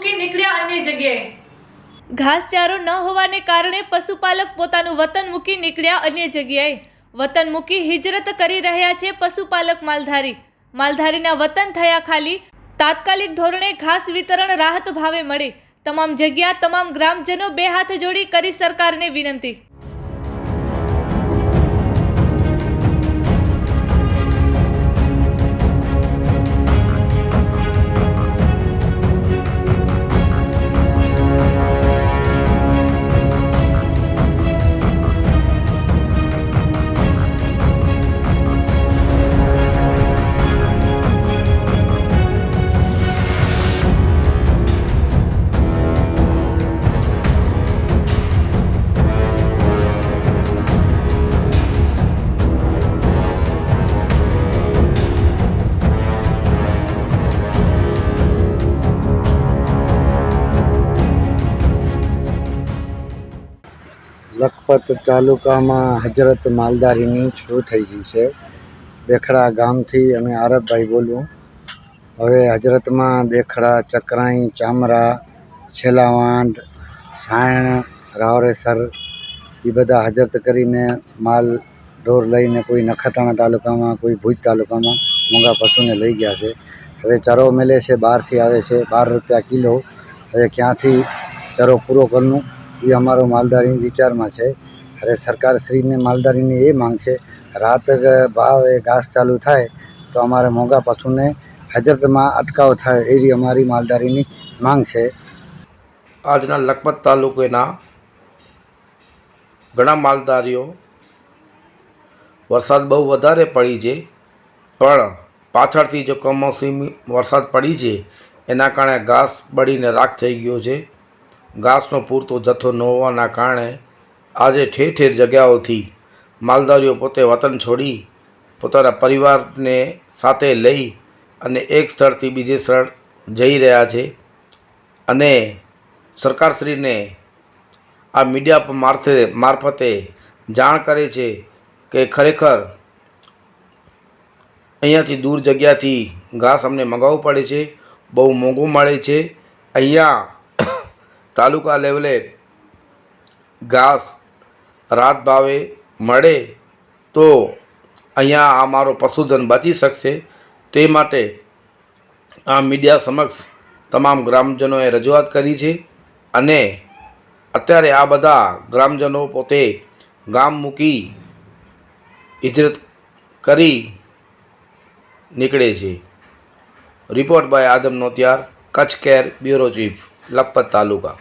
મૂકી નીકળ્યા અન્ય જગ્યાએ. ઘાસચારો ન હોવાને કારણે પશુપાલક પોતાનું વતન મૂકી નીકળ્યા અન્ય જગ્યાએ. વતન મૂકી હિજરત કરી રહ્યા છે પશુપાલક માલધારી. માલધારીના વતન થયા ખાલી. તાત્કાલિક ધોરણે ઘાસ વિતરણ રાહત ભાવે મળે. તમામ જગ્યા, તમામ ગ્રામજનો બે હાથ જોડી કરી સરકારને વિનંતી. લખપત તાલુકામાં હજરત માલદારીની શરૂ થઈ ગઈ છે. બેખડા ગામથી અમે આરબભાઈ બોલું. હવે હજરતમાં બેખડા, ચકરાઈ, ચામરા છેલાવાંડ સાયણ, રાવરેસર એ બધા હજરત કરીને માલ ઢોર લઈને કોઈ નખત્રાણા તાલુકામાં, કોઈ ભુજ તાલુકામાં મોંઘા પશુને લઈ ગયા છે. હવે ચરો મેલે છે, બહારથી આવે છે, બાર રૂપિયા કિલો. હવે ક્યાંથી ચરો પૂરો કરવું એ અમારો માલધારી વિચારમાં છે. અરે સરકારશ્રીને માલધારીની એ માંગ છે, રાત ભાવ ઘાસ ચાલુ થાય તો અમારે મોંઘા પશુને હજરતમાં અટકાવ થાય એવી અમારી માલધારીની માંગ છે. આજના લખપત તાલુકાના ઘણા માલધારીઓ વરસાદ બહુ વધારે પડી છે, પણ પાછળથી જો કમોસમી વરસાદ પડી છે, એના કારણે ઘાસ બળીને રાખ થઈ ગયો છે. ઘાસનો પૂરતો જથ્થો ન હોવાના કારણે આજે ઠેર ઠેર જગ્યાઓથી માલધારીઓ પોતે વતન છોડી પોતાના પરિવારને સાથે લઈ અને એક સ્થળથી બીજે સ્થળ જઈ રહ્યા છે. અને સરકારશ્રીને આ મીડિયા મારફતે મારફતે જાણ કરે છે કે ખરેખર અહીંયાથી દૂર જગ્યાથી ઘાસ અમને મંગાવવું પડે છે. બહુ મોંઘું મળે છે. અહીંયા તાલુકા લેવલે ઘાસ રાત ભાવે મળે તો અહીંયા અમારો પશુધન બચી શકશે. તે માટે આ મીડિયા સમક્ષ તમામ ગ્રામજનોએ રજૂઆત કરી છે અને અત્યારે આ બધા ગ્રામજનો પોતે ગામ મૂકી હિજરત કરી નીકળે છે. Report by Adam Notiyar, Kutch care bureau chief, Lakhpat taluka.